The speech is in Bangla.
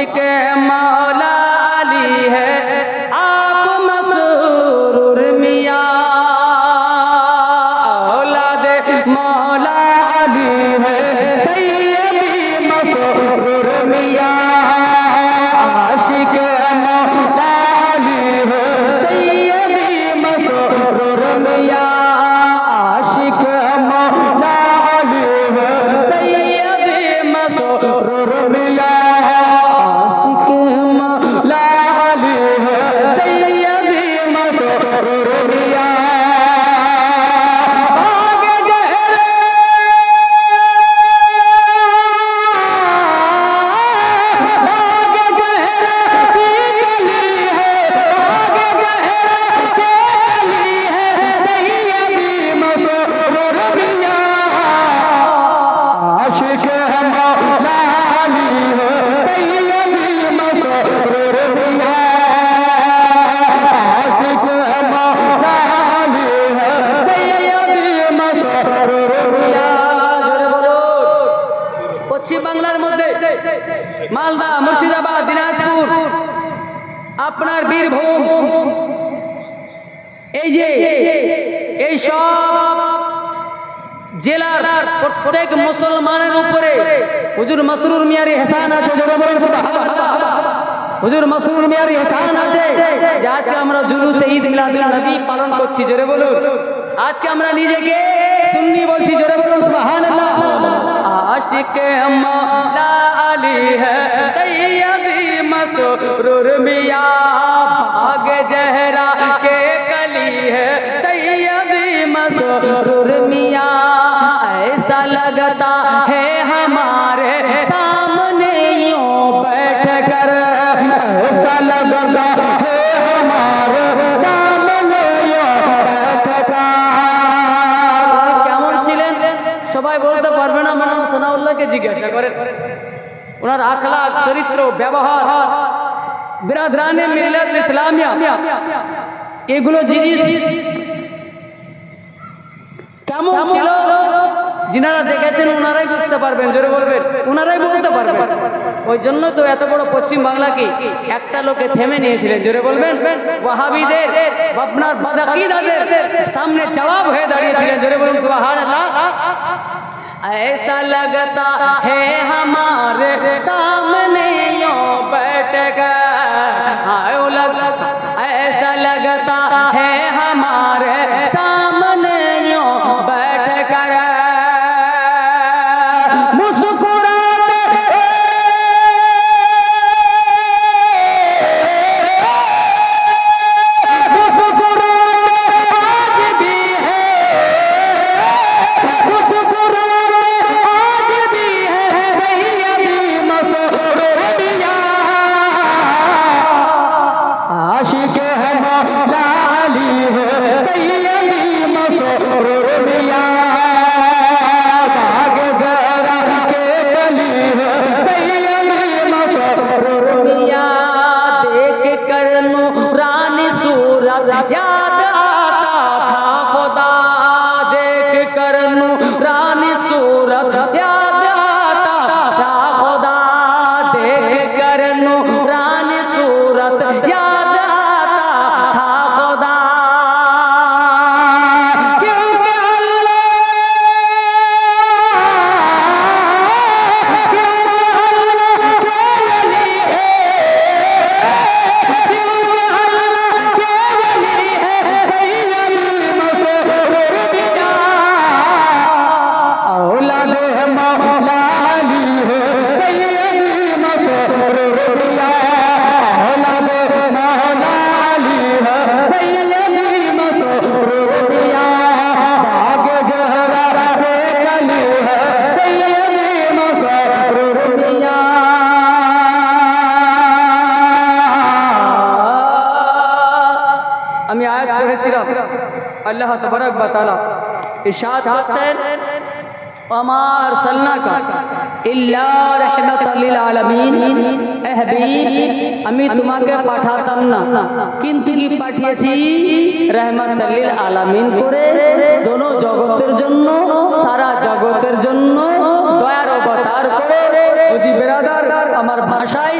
के मौला अली है आप मसूर मिया औलाद मौला अली है सैयदी मसूर मिया आशिक मौला अली है सैयदी मसूर मिया आशिक मौला अली है सैयदी मसूर मिया বাংলার মধ্যে মালদা মুর্শিদাবাদ দিনাজপুর আপনার বীরভূম এই যে জেলার প্রত্যেক মুসলমানের উপরে হুজুর মসরুর মিয়ার এহসান আছে জোরে বলুন সুবহানাল্লাহ। হুজুর মসরুর মিয়ার এহসান আছে যে আজকে আমরা জুলুস ঈদ মিলাদুল নবী পালন করছি জোরে বলুন আজকে আমরা নিজেকে সুন্নি বলছি জোরে বলুন সুবহানাল্লাহ আশিক মৌলা আলী হ্যায় সৈয়দি মসরুর মিয়া भाग जहरा के कली है सैयदी मसरूर मिया সবাই বলতে পারবে না মানে সোনাউল্লাহকে জিজ্ঞাসা করেন। ওনার আখলাক চরিত্র ব্যবহার বিরাদরানে মিল্লাত ইসলামিয়া এগুলো জিনিস কেমন ছিল যিনারা দেখেছেন ওনারাই বুঝতে পারবেন জোরে বলবেন ওনারাই বলতে পারবেন ওই জন্য তো এত বড় পশ্চিম বাংলাকে একটা লোকে থেমে নিয়েছিলেন জোরে বলবেন ওয়াহাবিদের আপনার বাদাকিদাদের সামনে জবাব হয়ে দাঁড়িয়েছিলেন জোরে বলুন সুবহানাল্লাহ ऐसा लगता है हमारे सामने यूं अली है सैयदी मसरूरिया भाग जरा के गली है सैयदी मसरूरिया देख कर नूरानी सूरत याद आता था खुदा देख कर नूरानी सूरत याद आता था खुदा देख कर नूरानी सूरत याद আমি আয়াত পড়েছিলাম। আল্লাহ তবরক বাতালা ইরশাদ হচ্ছেন আমার সাল্লাকা ইল্লা রাহমাতাল আলামিন। এ হাবিব, আমি তোমাকে পাঠাতাম না, কিন্তু কি পাঠিয়েছি? রাহমাতাল লিল আলামিন করে দোনো জগতের জন্য, সারা জগতের জন্য দয়ার অবতার করে। যদি বেরাদার আমার ভাষায়